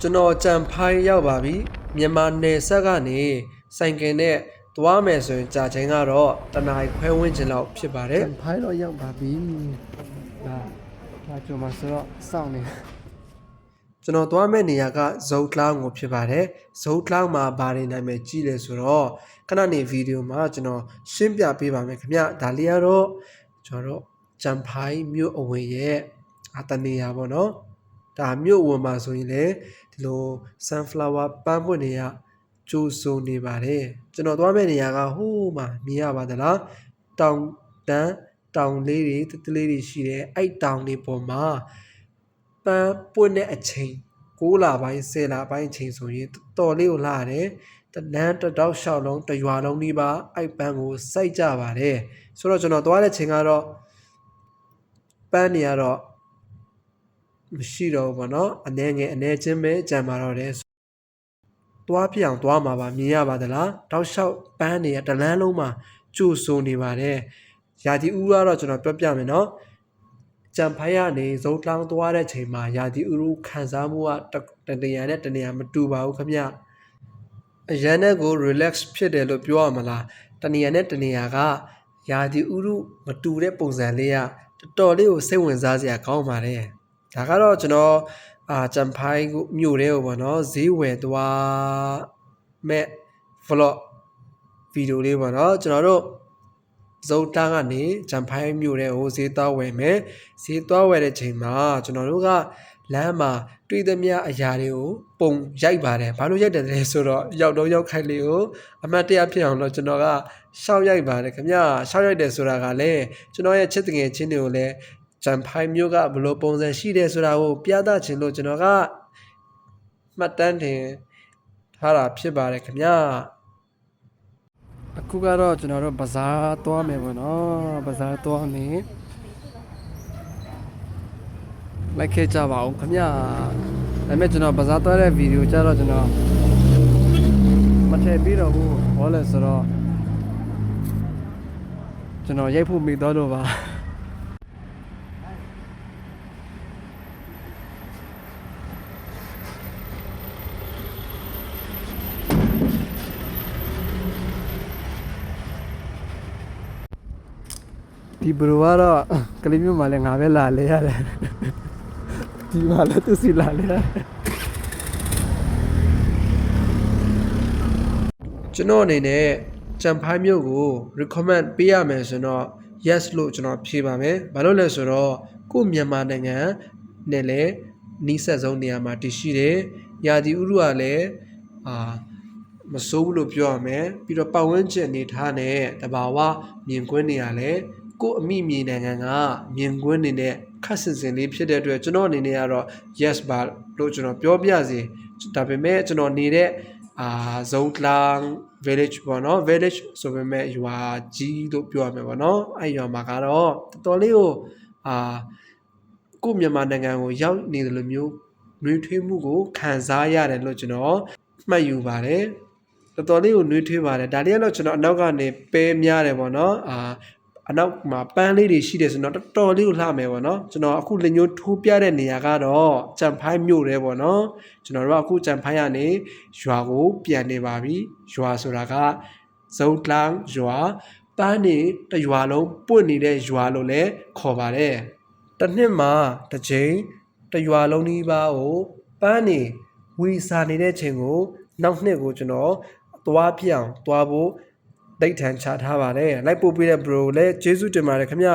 ကျွန်တော်ကြံဖိုင်းရောက်ပါပြီမြန်မာနယ်ဆက်ကနေဆိုင်ကယ်နဲ့သွားမယ်ဆိုရင်ကြာချိန်ကတော့တနားရီခွဲဝန်းကျင်လောက်ဖြစ်ပါတယ်တန်ဖိုင်းတော့ရောက်ပါပြီဒါဒါကျွန်မဆိုတော့စောင့်နေကျွန်တော်သွားမယ့်နေရာကဇုတ်ကလောင်းကိုဖြစ်ပါတယ်ဇုတ်ကလောင်းမှာဘာတွေနိုင်မယ်ကြီးလဲဆိုတော့ခဏနေဗီဒီယိုမှာကျွန်တော်ရှင်းပြပေးပါမယ်ခင်ဗျဒါလေးကတော့ကျွန်တော်တို့ကြံဖိုင်းမြို့အဝင်ရဲ့အတနေရာပေါ့နော် ဒါမြို့အဝင်မှာဆိုရင်လေဒီလို sunflower ပန်းပွင့်တွေကကျိုးဆိုနေပါတယ်ကျွန်တော်သွားမယ့်နေရာကဟိုးမှာမြင်ရပါသလားတောင်တန်းတောင်လေးတွေတတလေးတွေရှိတယ်အဲ့တောင်တွေပေါ်မှာပန်းပွင့်တဲ့အချိန်6လပိုင်း10လပိုင်းအချိန်ဆိုရင်တော်လေးကိုလာရတယ်တလန်းတစ်တောက်လျှောက်လုံးတစ်ရွာလုံးဒီပါအဲ့ပန်းကိုစိုက်ကြပါတယ်ဆိုတော့ကျွန်တော်သွားတဲ့ချိန်ကတော့ပန်းနေရတော့ မရှိတော့ဘူးပေါ့နော်အနေငယ်အနေချင်းပဲကြံပါတော့တယ်သွားပြအောင်သွားမှာပါမြင်ရပါသလားတောက်လျှောက်ပန်းနေရတလန်းလုံးမှာကျိုးဆိုနေပါတယ်ရာသီဥတုကတော့ကျွန်တော်ပြောပြမယ်နော်ကြံဖိုင်ကနေဇုံတောင်းသွားတဲ့ချိန်မှာယာတီဥရုခံစားမှုကတတနေရာနဲ့တနေရာမတူပါဘူးခင်ဗျအရန်နဲ့ကို relax ဖြစ်တယ်လို့ပြောရမလားတနေရာနဲ့တနေရာကယာတီဥရုမတူတဲ့ပုံစံလေးကတော်တော်လေးကိုစိတ်ဝင်စားစရာကောင်းပါတယ် ဒါကတော့ကျွန်တော်အာကြံဖိုင်ကိုမြို့တဲ့ဟိုပေါ့နော်ဈေးဝယ်သွားမဲ့ vlog ဗီဒီယိုလေးပေါ့နော်ကျွန်တော်တို့ဇုတ်တာကနေဂျမ်ဖိုင်းမြို့တဲ့ဟိုဈေးသွားဝယ်မယ်ဈေးသွားဝယ်တဲ့ချိန်မှာကျွန်တော်တို့ကလမ်းမှာတွေ့သမျှအရာတွေကိုပုံရိုက်ပါတယ်ဘာလို့ရိုက်တယ်လဲဆိုတော့ရောက်တော့ရောက်ခိုက်လေးကိုအမှတ်တရဖြစ်အောင်တော့ကျွန်တော်ကရှောက်ရိုက်ပါတယ်ခင်ဗျရှောက်ရိုက်တယ်ဆိုတာကလည်းကျွန်တော်ရဲ့ချစ်တငယ်ချင်းတွေကိုလည်း ဂျမ်ဖိုင်းမြို့ကဘယ်လိုပုံစံရှိတယ်ဆိုတာကိုပြသချင်လို့ကျွန်တော်ကမှတ်တမ်းတင်ထားတာဖြစ်ပါတယ်ခင်ဗျအခုကတော့ကျွန်တော်တို့ဘဇားသွားမယ်ပေါ့နော်ဘဇားသွားနေလိုက်ခဲ့ကြပါဦးခင်ဗျာဒါပေမဲ့ကျွန်တော်ဘဇားသွားတဲ့ဗီဒီယိုကျတော့ကျွန်တော်မထည့်ပြီးတော့ဘူးဟောလဲဆိုတော့ကျွန်တော်ရိုက်ဖို့မိတော့လို့ပါ ဒီဘရိုကတော့ကလေးမျိုးမှလည်းငါပဲလာလဲရတယ်ဒီမှာလည်းသူစီလာလဲရတယ်ကျွန်တော်အနေနဲ့ကြံဖိုင်းမျိုးကို recommend ပေးရမယ်ဆိုတော့ yes လို့ကျွန်တော်ဖြေပါမယ်။ဘာလို့လဲဆိုတော့ကိုယ့်မြန်မာနိုင်ငံနဲ့လည်းနီးစပ်ဆုံးနေရာမှာတည်ရှိတယ်။ယာတီဥရုကလည်းအာမစိုးဘူးလို့ပြောရမယ်။ပြီးတော့ပတ်ဝန်းကျင်အနေထားနဲ့တဘာဝမြင်ကွင်းနေရလဲ ကိုယ့်အမိမြေနိုင်ငံကမြင်ကွင်းနေနဲ့ခက်စင်စင်လေးဖြစ်တဲ့အတွက်ကျွန်တော်အနေနဲ့ကတော့ yes ပါလို့ကျွန်တော်ပြောပြစီဒါပေမဲ့ကျွန်တော်နေတဲ့အာဇုံတလန် village ပေါ့နော် village ဆိုပေမဲ့ရွာကြီးလို့ပြောရမယ်ပေါ့နော်အဲ့ရွာမှာကတော့တော်တော်လေးကိုအာကိုယ့်မြန်မာနိုင်ငံကိုရောက်နေတယ်လို့မျိုးနှွေးထွေးမှုကိုခံစားရတယ်လို့ကျွန်တော်မှတ်ယူပါတယ်တော်တော်လေးကိုနှွေးထွေးပါတယ်ဒါလေးကတော့ကျွန်တော်အနောက်ကနေပဲများတယ်ပေါ့နော်အာ အနောက်မှာပန်းလေးတွေရှိတယ်ဆိုတော့တော်တော်လေးကိုလှမယ်ပေါ့နော်ကျွန်တော်အခုလက်ညှိုးထိုးပြတဲ့နေရာကတော့ကြံဖိုင်းမြို့တယ်ပေါ့နော်ကျွန်တော်တို့ကအခုကြံဖိုင်းကနေရွာကိုပြန်နေပါပြီရွာဆိုတာကဇုံတလန်ရွာပန်းနေတစ်ရွာလုံးပွင့်နေတဲ့ရွာလို့လည်းခေါ်ပါတယ်တစ်နှစ်မှာတစ်ချိန်တစ်ရွာလုံးဒီပါကိုပန်းနေဝီစာနေတဲ့ချိန်ကို နောက်နှစ်ကိုကျွန်တော်သွားပြအောင်သွားဖို့ ဒိတ်ထန်ချထားပါတယ်လိုက်ပို့ပေးတဲ့ bro ကိုလည်းကျေးဇူးတင်ပါတယ်ခင်ဗျ